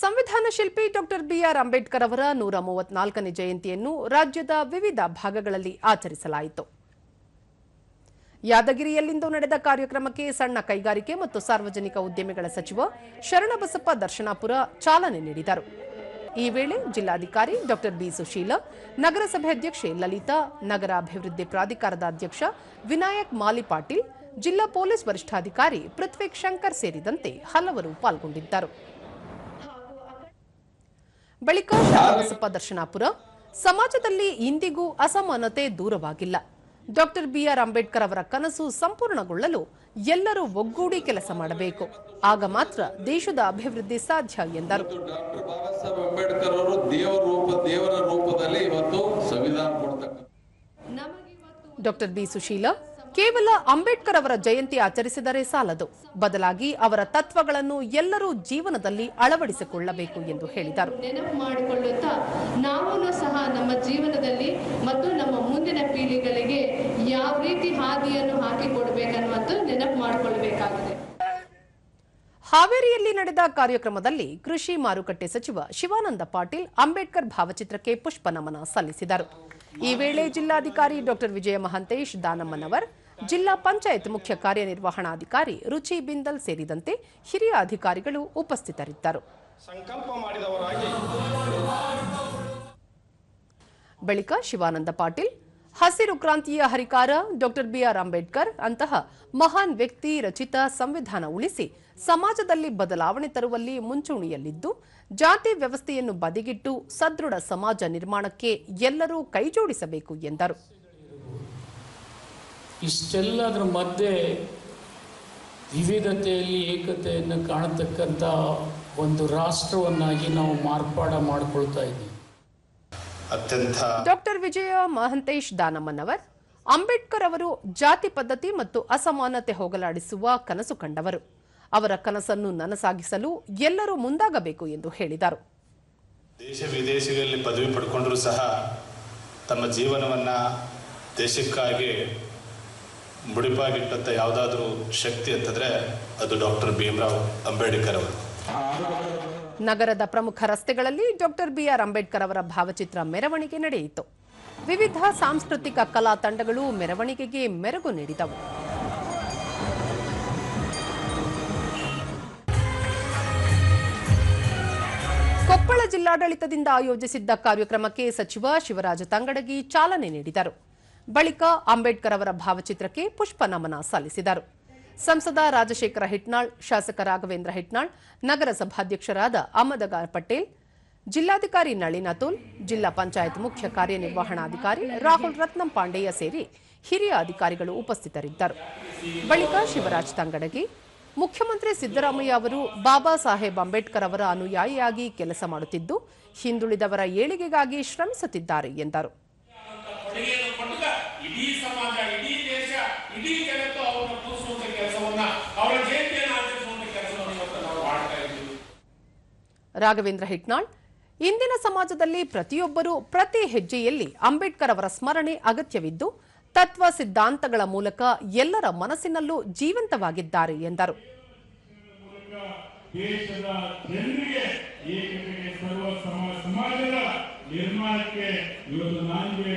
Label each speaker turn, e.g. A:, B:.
A: ಸಂವಿಧಾನ ಶಿಲ್ಪಿ doctor B R Ambedkar ಅವರ ನೂರ ಮೂವತ್ನಾಲ್ಕನೇ ಜಯಂತಿಯನ್ನು ರಾಜ್ಯದ ವಿವಿಧ ಭಾಗಗಳಲ್ಲಿ ಆಚರಿಸಲಾಯಿತು. ಯಾದಗಿರಿಯಲ್ಲಿಂದು ನಡೆದ ಕಾರ್ಯಕ್ರಮಕ್ಕೆ ಸಣ್ಣ ಕೈಗಾರಿಕೆ ಮತ್ತು ಸಾರ್ವಜನಿಕ ಉದ್ಯಮಿಗಳ ಸಚಿವ ಶರಣಬಸಪ್ಪ ದರ್ಶನಾಪುರ ಚಾಲನೆ ನೀಡಿದರು. ಈ ವೇಳೆ ಜಿಲ್ಲಾಧಿಕಾರಿ ಡಾಕ್ಟರ್ ಬಿ ಸುಶೀಲ, ನಗರಸಭೆ ಅಧ್ಯಕ್ಷೆ ಲಲಿತಾ ನಗರ ಅಭಿವೃದ್ಧಿ ಪ್ರಾಧಿಕಾರದ ಅಧ್ಯಕ್ಷ ವಿನಾಯಕ್ ಮಾಲಿ ಪಾಟೀಲ್ ಜಿಲ್ಲಾ ಪೊಲೀಸ್ ವರಿಷ್ಠಾಧಿಕಾರಿ ಪೃಥ್ವಿಕ್ ಶಂಕರ್ ಸೇರಿದಂತೆ ಹಲವರು ಪಾಲ್ಗೊಂಡಿದ್ದರು. ಬಳಿಕ ಬಸಪ್ಪ ದರ್ಶನಾಪುರ ಸಮಾಜದಲ್ಲಿ ಇಂದಿಗೂ ಅಸಮಾನತೆ ದೂರವಾಗಿಲ್ಲ. ಡಾಕ್ಟರ್ ಬಿಆರ್ ಅಂಬೇಡ್ಕರ್ ಅವರ ಕನಸು ಸಂಪೂರ್ಣಗೊಳ್ಳಲು ಎಲ್ಲರೂ ಒಗ್ಗೂಡಿ ಕೆಲಸ ಮಾಡಬೇಕು. ಆಗ ಮಾತ್ರ ದೇಶದ ಅಭಿವೃದ್ಧಿ ಸಾಧ್ಯ ಎಂದರು.
B: ಡಾಕ್ಟರ್
A: ಬಿ ಸುಶೀಲ ಕೇವಲ ಅಂಬೇಡ್ಕರ್ ಅವರ ಜಯಂತಿ ಆಚರಿಸಿದರೆ ಸಾಲದು. ಬದಲಾಗಿ ಅವರ ತತ್ವಗಳನ್ನು ಎಲ್ಲರೂ ಜೀವನದಲ್ಲಿ ಅಳವಡಿಸಿಕೊಳ್ಳಬೇಕು ಎಂದು ಹೇಳಿದರು.
C: ನೆನಪು ಮಾಡಿಕೊಳ್ಳುತ್ತಾ ನಾವು ಸಹ ನಮ್ಮ ಜೀವನದಲ್ಲಿ ಮತ್ತು ನಮ್ಮ ಮುಂದಿನ ಪೀಳಿಗೆಗಳಿಗೆ ಯಾವ ರೀತಿ ಹಾದಿಯನ್ನು ಹಾಕಿಕೊಡಬೇಕನ್ನುವಂತ ನೆನಪು ಮಾಡಿಕೊಳ್ಳಬೇಕಾಗಿದೆ.
A: ಹಾವೇರಿಯಲ್ಲಿ ನಡೆದ ಕಾರ್ಯಕ್ರಮದಲ್ಲಿ ಕೃಷಿ ಮಾರುಕಟ್ಟೆ ಸಚಿವ ಶಿವಾನಂದ ಪಾಟೀಲ್ ಅಂಬೇಡ್ಕರ್ ಭಾವಚಿತ್ರಕ್ಕೆ ಪುಷ್ಪ ನಮನ ಸಲ್ಲಿಸಿದರು. ಈ ವೇಳೆ ಜಿಲ್ಲಾಧಿಕಾರಿ ಡಾಕ್ಟರ್ ವಿಜಯ ಮಹಂತೇಶ್ ದಾನಮ್ಮನವರ್ ಜಿಲ್ಲಾ ಪಂಚಾಯತ್ ಮುಖ್ಯ ಕಾರ್ಯನಿರ್ವಹಣಾಧಿಕಾರಿ ರುಚಿ ಬಿಂದಲ್ ಸೇರಿದಂತೆ ಹಿರಿಯ ಅಧಿಕಾರಿಗಳು ಉಪಸ್ಥಿತರಿದ್ದರು.
D: ಸಂಕಲ್ಪ ಮಾಡಿದವರಾಗಿ
A: ಬಳಿಕ ಶಿವಾನಂದ ಪಾಟೀಲ್ ಹಸಿರು ಕ್ರಾಂತಿಯ ಹರಿಕಾರ ಡಾಕ್ಟರ್ ಬಿಆರ್ ಅಂಬೇಡ್ಕರ್ ಅಂತಹ ಮಹಾನ್ ವ್ಯಕ್ತಿ ರಚಿತ ಸಂವಿಧಾನ ಉಳಿಸಿ ಸಮಾಜದಲ್ಲಿ ಬದಲಾವಣೆ ತರುವಲ್ಲಿ ಮುಂಚೂಣಿಯಲ್ಲಿದ್ದು ಜಾತಿ ವ್ಯವಸ್ಥೆಯನ್ನು ಬದಿಗಿಟ್ಟು ಸದೃಢ ಸಮಾಜ ನಿರ್ಮಾಣಕ್ಕೆ ಎಲ್ಲರೂ ಕೈಜೋಡಿಸಬೇಕು ಎಂದರು.
E: ಇಷ್ಟೆಲ್ಲದರ ಮಧ್ಯೆ ವಿವಿಧತೆಯಲ್ಲಿ ಏಕತೆಯನ್ನು ಕಾಣತಕ್ಕಂಥ ಒಂದು ರಾಷ್ಟ್ರವನ್ನಾಗಿ ನಾವು ಮಾರ್ಪಾಡ ಮಾಡಿಕೊಳ್ತಾ ಇದ್ದೀವಿ.
F: ಅತ್ಯಂತ
A: ಡಾಕ್ಟರ್ ವಿಜಯ ಮಹಂತೇಶ್ ದಾನಮ್ಮನವರ್ ಅಂಬೇಡ್ಕರ್ ಅವರು ಜಾತಿ ಪದ್ಧತಿ ಮತ್ತು ಅಸಮಾನತೆ ಹೋಗಲಾಡಿಸುವ ಕನಸು ಕಂಡವರು. ಅವರ ಕನಸನ್ನು ನನಸಾಗಿಸಲು ಎಲ್ಲರೂ ಮುಂದಾಗಬೇಕು ಎಂದು ಹೇಳಿದರು.
F: ದೇಶ ವಿದೇಶಗಳಲ್ಲಿ ಪದವಿ ಪಡ್ಕೊಂಡರೂ ಸಹ ತಮ್ಮ ಜೀವನವನ್ನು ದೇಶಕ್ಕಾಗಿ ಮುಡಿಪಾಗಿಟ್ಟಂಥ ಯಾವುದಾದ್ರೂ ಶಕ್ತಿ ಅಂತಂದ್ರೆ ಅದು ಡಾಕ್ಟರ್ ಭೀಮರಾವ್ ಅಂಬೇಡ್ಕರ್ ಅವರು.
A: ನಗರದ ಪ್ರಮುಖ ರಸ್ತೆಗಳಲ್ಲಿ ಡಾಕ್ಟರ್ ಬಿಆರ್ ಅಂಬೇಡ್ಕರ್ ಅವರ ಭಾವಚಿತ್ರ ಮೆರವಣಿಗೆ ನಡೆಯಿತು. ವಿವಿಧ ಸಾಂಸ್ಕೃತಿಕ ಕಲಾ ತಂಡಗಳು ಮೆರವಣಿಗೆಗೆ ಮೆರಗು ನೀಡಿದವು. ಕೊಪ್ಪಳ ಜಿಲ್ಲಾಡಳಿತದಿಂದ ಆಯೋಜಿಸಿದ್ದ ಕಾರ್ಯಕ್ರಮಕ್ಕೆ ಸಚಿವ ಶಿವರಾಜ ತಂಗಡಗಿ ಚಾಲನೆ ನೀಡಿದರು. ಬಳಿಕ ಅಂಬೇಡ್ಕರ್ ಅವರ ಭಾವಚಿತ್ರಕ್ಕೆ ಪುಷ್ಪ ನಮನ ಸಲ್ಲಿಸಿದರು. ಸಂಸದ ರಾಜಶೇಖರ ಹಿಟ್ನಾಳ್, ಶಾಸಕ ರಾಘವೇಂದ್ರ ಹಿಟ್ನಾಳ್, ನಗರಸಭಾಧ್ಯಕ್ಷರಾದ ಅಹಮದಗಾರ್ ಪಟೇಲ್, ಜಿಲ್ಲಾಧಿಕಾರಿ ನಳಿನ್ ಅತುಲ್, ಜಿಲ್ಲಾ ಪಂಚಾಯತ್ ಮುಖ್ಯ ಕಾರ್ಯನಿರ್ವಹಣಾಧಿಕಾರಿ ರಾಹುಲ್ ರತ್ನಂ ಪಾಂಡೆಯ ಸೇರಿ ಹಿರಿಯ ಅಧಿಕಾರಿಗಳು ಉಪಸ್ಥಿತರಿದ್ದರು. ಬಳಿಕ ಶಿವರಾಜ್ ತಂಗಡಗಿ, ಮುಖ್ಯಮಂತ್ರಿ ಸಿದ್ದರಾಮಯ್ಯ ಅವರು ಬಾಬಾ ಸಾಹೇಬ್ ಅಂಬೇಡ್ಕರ್ ಅವರ ಅನುಯಾಯಿಯಾಗಿ ಕೆಲಸ ಮಾಡುತ್ತಿದ್ದು, ಹಿಂದುಳಿದವರ ಏಳಿಗೆಗಾಗಿ ಶ್ರಮಿಸುತ್ತಿದ್ದಾರೆ ಎಂದರು.
G: ಕೊಡುಗೆಯನ್ನು ಕೊಟ್ಟಾಗ ಇಡೀ ಸಮಾಜ ಇಡೀ ದೇಶ ಇಡೀ ಜಗತ್ತು ಅವರನ್ನು ಪೂಜಿಸುವಂತ ಕೆಲಸವನ್ನ ಅವರ ಜಯಂತಿಯನ್ನು ಆಚರಿಸುವಂತ ಕೆಲಸವನ್ನು ಇವತ್ತು ನಾವು ಮಾಡ್ತಾ ಇದ್ದೀವಿ.
A: ರಾಘವೇಂದ್ರ ಹಿಟ್ನಾಳ್ ಇಂದಿನ ಸಮಾಜದಲ್ಲಿ ಪ್ರತಿಯೊಬ್ಬರೂ ಪ್ರತಿ ಹೆಜ್ಜೆಯಲ್ಲಿ ಅಂಬೇಡ್ಕರ್ ಅವರ ಸ್ಮರಣೆ ಅಗತ್ಯವಿದ್ದು ತತ್ವ ಸಿದ್ಧಾಂತಗಳ ಮೂಲಕ ಎಲ್ಲರ ಮನಸ್ಸಿನಲ್ಲೂ ಜೀವಂತವಾಗಿದ್ದಾರೆ ಎಂದರು.
H: ದೇಶದ ಜನರಿಗೆ ಏಕತೆಗೆ ಸರ್ವ ಸಮ ಸಮಾಜದ ನಿರ್ಮಾಣಕ್ಕೆ ಇವತ್ತು ನಾಂದಿಗೆ